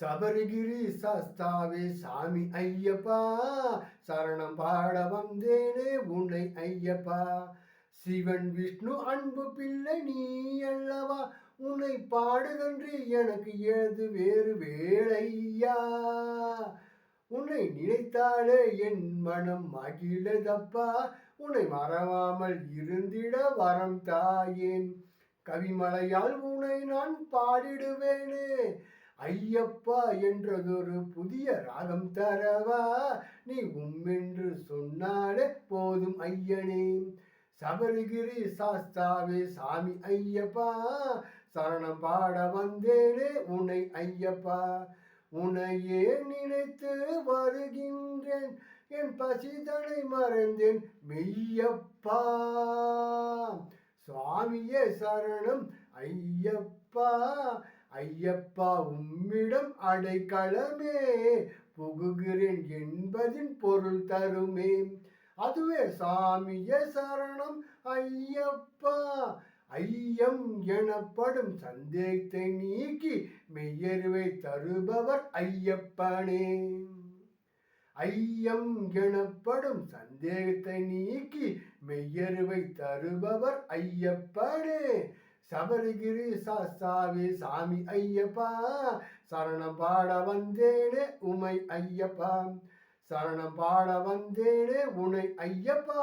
சபரிகிரி சாஸ்தாவே சாமி ஐயப்பா சரணம் பாட வந்தேனே உன்னை ஐயப்பா. சிவன் விஷ்ணு அன்பு பிள்ளை நீ அல்லவா உன்னை பாடுகன்றி எனக்கு ஏது வேறு வேளையா உன்னை நினைத்தாலே என் மனம் மகிழதப்பா உன்னை மறவாமல் இருந்திட வரம் தாயேன். கவிமலையால் உன்னை நான் பாடிடுவேனே ஐயப்பா என்றதொரு புதிய ராகம் தரவா? நீ உம்மென்று சொன்னாலே போதும் ஐயனே. சபரிகிரி சாஸ்தாவே சாமி ஐயப்பா சரணம் பாட வந்தேனே உன்னை ஐயப்பா. உன்னையே நினைத்து வருகின்றேன் என் பசிதனை மறந்தேன் மெய்யப்பா. சுவாமியே சரணம் ஐயப்பா. ஐயப்பா உம்மிடம் அடைக்கலமே. புகுகிறேன் என்பதின் பொருள் தருமே. அதுவே சாமிய சரணம் ஐயப்பா. ஐயம் எனப்படும் சந்தேகத்தை நீக்கி மெய்யறிவை தருபவர் ஐயப்பனே. ஐயம் எனப்படும் சந்தேகத்தை நீக்கி மெய்யறிவை தருபவர் ஐயப்பனே. சபரிகிரி சாஸ்தாவி சாமி ஐயப்பா சரணம் பாட வந்தேனே உமை ஐயப்பா. சரணம் பாட வந்தேனே உனை ஐயப்பா.